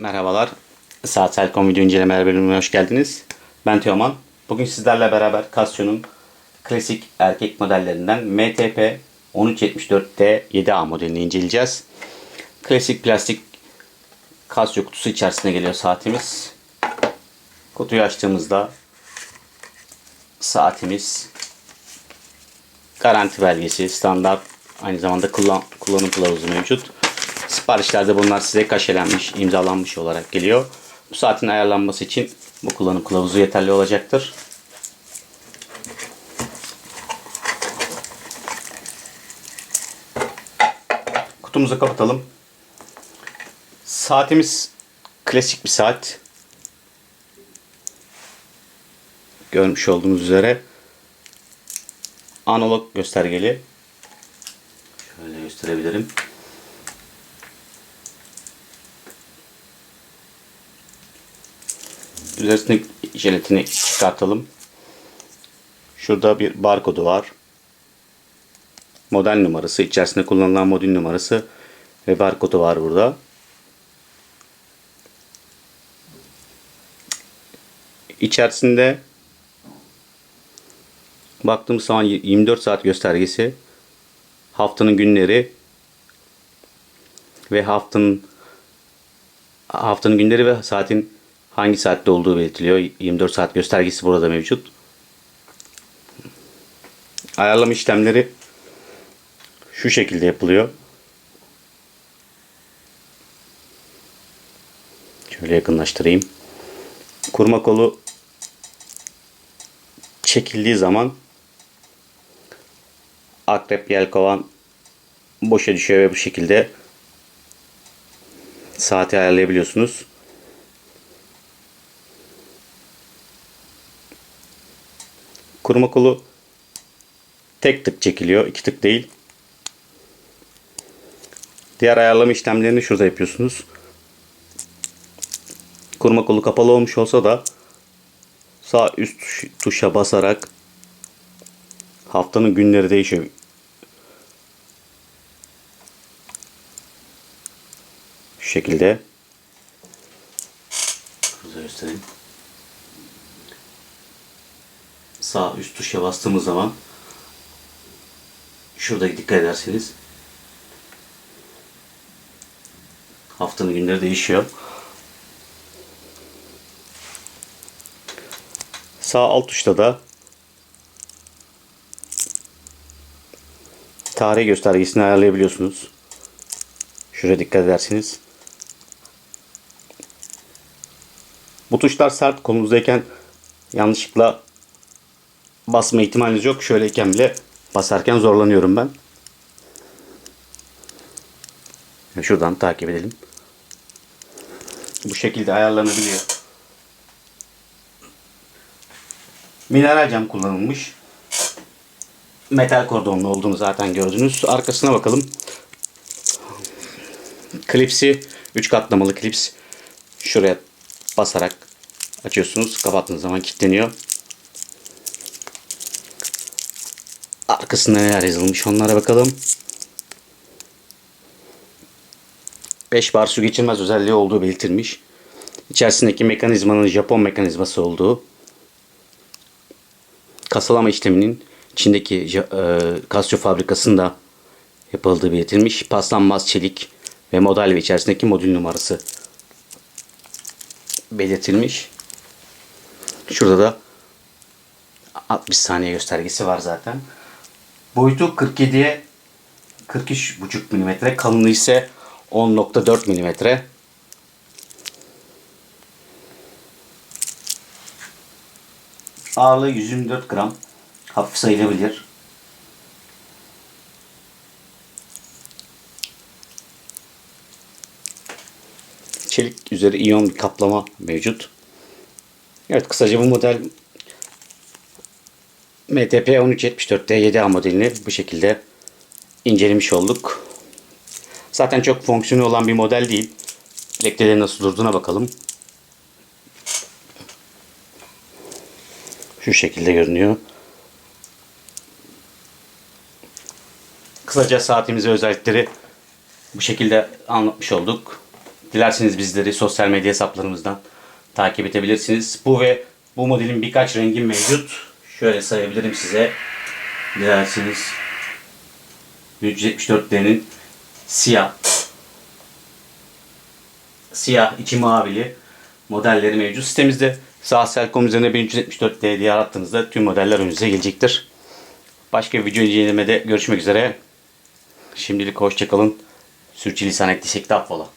Merhabalar. Saat Selcom video incelemeler bölümüne hoş geldiniz. Ben Teoman. Bugün sizlerle beraber Casio'nun klasik erkek modellerinden MTP 1374D 7A modelini inceleyeceğiz. Klasik plastik Casio kutusu içerisine geliyor saatimiz. Kutuyu açtığımızda saatimiz garanti belgesi, standart aynı zamanda kullan, kullanım kılavuzu mevcut. Siparişlerde bunlar size kaşelenmiş, imzalanmış olarak geliyor. Bu saatin ayarlanması için bu kullanım kılavuzu yeterli olacaktır. Kutumuzu kapatalım. Saatimiz klasik bir saat. Görmüş olduğunuz üzere analog göstergeli. Şöyle gösterebilirim. Üzerisindeki jelatini çıkartalım. Şurada bir barkodu var. Model numarası, içerisinde kullanılan modül numarası ve barkodu var burada. İçerisinde baktığımız zaman 24 saat göstergesi, haftanın günleri ve haftanın haftanın günleri ve saatin hangi saatte olduğu belirtiliyor. 24 saat göstergesi burada mevcut. Ayarlama işlemleri şu şekilde yapılıyor. Şöyle yakınlaştırayım. Kurma kolu çekildiği zaman akrep yelkovan boşa düşüyor ve bu şekilde saati ayarlayabiliyorsunuz. Kuruma kolu tek tık çekiliyor. iki tık değil. Diğer ayarlama işlemlerini şurada yapıyorsunuz. Kuruma kolu kapalı olmuş olsa da sağ üst tuş- tuşa basarak haftanın günleri değişiyor. Şu şekilde. Şurada göstereyim. Sağ üst tuşa bastığımız zaman şurada dikkat ederseniz haftanın günleri değişiyor. Sağ alt tuşta da tarih göstergesini ayarlayabiliyorsunuz. Şuraya dikkat ederseniz. Bu tuşlar sert kolunuzdayken yanlışlıkla basma ihtimaliniz yok. Şöyleyken bile basarken zorlanıyorum ben. Şuradan takip edelim. Bu şekilde ayarlanabiliyor. Mineral cam kullanılmış. Metal kordonlu olduğunu zaten gördünüz. Arkasına bakalım. Klipsi 3 katlamalı klips. Şuraya basarak açıyorsunuz. Kapattığınız zaman kilitleniyor. Arkasında neler yazılmış onlara bakalım. 5 bar su geçirmez özelliği olduğu belirtilmiş. İçerisindeki mekanizmanın Japon mekanizması olduğu. Kasalama işleminin içindeki Ja- e, Casio fabrikasında yapıldığı belirtilmiş. Paslanmaz çelik ve model ve içerisindeki modül numarası belirtilmiş. Şurada da 60 saniye göstergesi var zaten. Boyutu 47'ye 43,5 mm. Kalınlığı ise 10.4 mm. Ağırlığı 124 gram. Hafif sayılabilir. Çelik üzeri iyon bir kaplama mevcut. Evet kısaca bu model MTP 1374'te 7A modelini bu şekilde incelemiş olduk. Zaten çok fonksiyonu olan bir model değil. Bilekleri nasıl durduğuna bakalım. Şu şekilde görünüyor. Kısaca saatimizi özellikleri bu şekilde anlatmış olduk. Dilerseniz bizleri sosyal medya hesaplarımızdan takip edebilirsiniz. Bu ve bu modelin birkaç rengi mevcut. Şöyle sayabilirim size. Dilerseniz 374D'nin siyah siyah içi mavili modelleri mevcut. Sitemizde Sağsel.com üzerine 1374D diye arattığınızda tüm modeller önünüze gelecektir. Başka bir video incelemede görüşmek üzere. Şimdilik hoşçakalın. Sürçülisan ettiysek de affola.